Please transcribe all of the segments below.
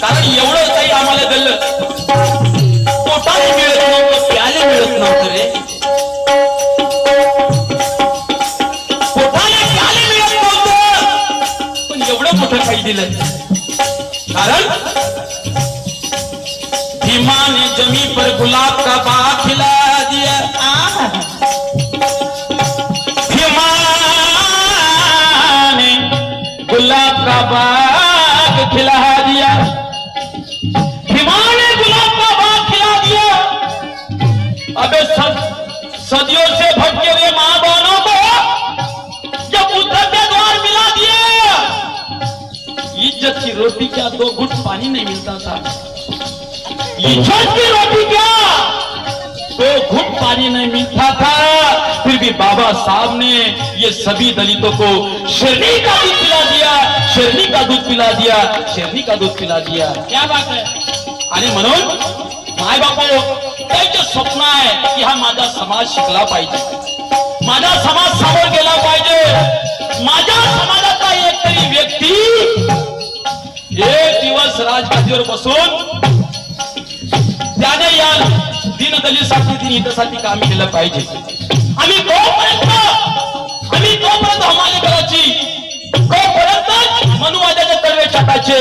कारण एवढं काही आम्हाला दिलं पोटाने मिळत नव्हतं प्याले मिळत नव्हतं रे. पोटाला प्याले मिळत नव्हतं. पण एवढं मोठं काही दिलं कारण भीमा ने जमी पर गुलाब का बाग खिला दिया भीमा दो घुट पानी नहीं मिलता था। इज़्ज़त की रोटी क्या? दो घुट पानी नहीं मिलता था। फिर भी बाबा साहब ने ये सभी दलितों को शेरनी का दूध पिला दिया शेरनी का दूध पिला दिया शेरनी का दूध पिला दिया। क्या बात है? अरे म्हणून माय बापा त्यांचे स्वप्न आहे की हा माझा समाज शिकला पाहिजे माझा समाज समोर गेला पाहिजे माझ्या समाजाचा एक तरी व्यक्ती एक दिवस बसून त्याने या दीनदलितसाठी दिन हितासाठी काम केलं पाहिजे. आम्ही तोपर्यंत आम्ही तोपर्यंत हमाली करायची तोपर्यंत मनुवाद्याचे कडवे टाकायचे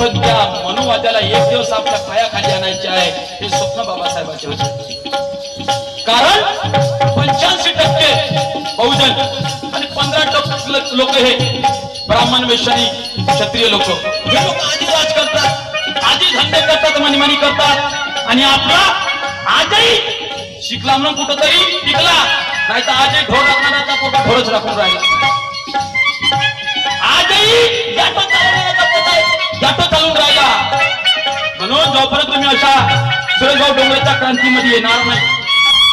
पण त्या मनुवाद्याला एक दिवस आपल्या पायाखाली आणायचे आहे हे स्वप्न बाबासाहेबांचे होते. कारण पंच्याऐंशी टक्के बहुजन आणि पंधरा टक्के लोक हे ब्राह्मण वैश्यानी क्षत्रिय लोक. हे लोक आधी राज करतात. आधी धंदे करतात मनमानी करतात. आणि आपला आजही शिकला म्हणून कुठंतरी टिकला. नाही तर आजही ढोर राखणाऱ्याचा पोटा ढोरच राखून राहिला. आजही जाटो चालून राहिला. म्हणून जोपर्यंत तुम्ही अशा सुरेगाव डोंगराच्या क्रांतीमध्ये येणार नाही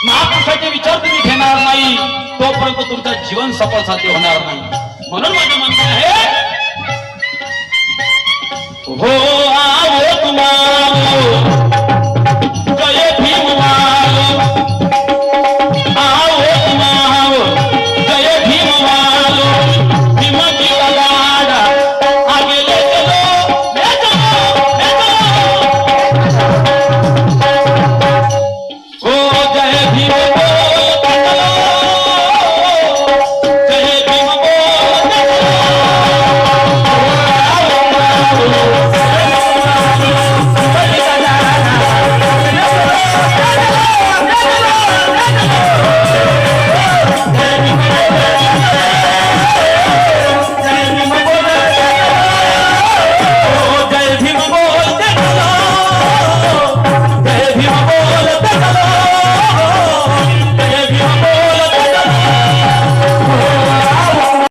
महापुरुषाचे विचार तुम्ही घेणार नाही तोपर्यंत तुमचं जीवन सफल साध्य होणार नाही. म्हणून माझ्या Vou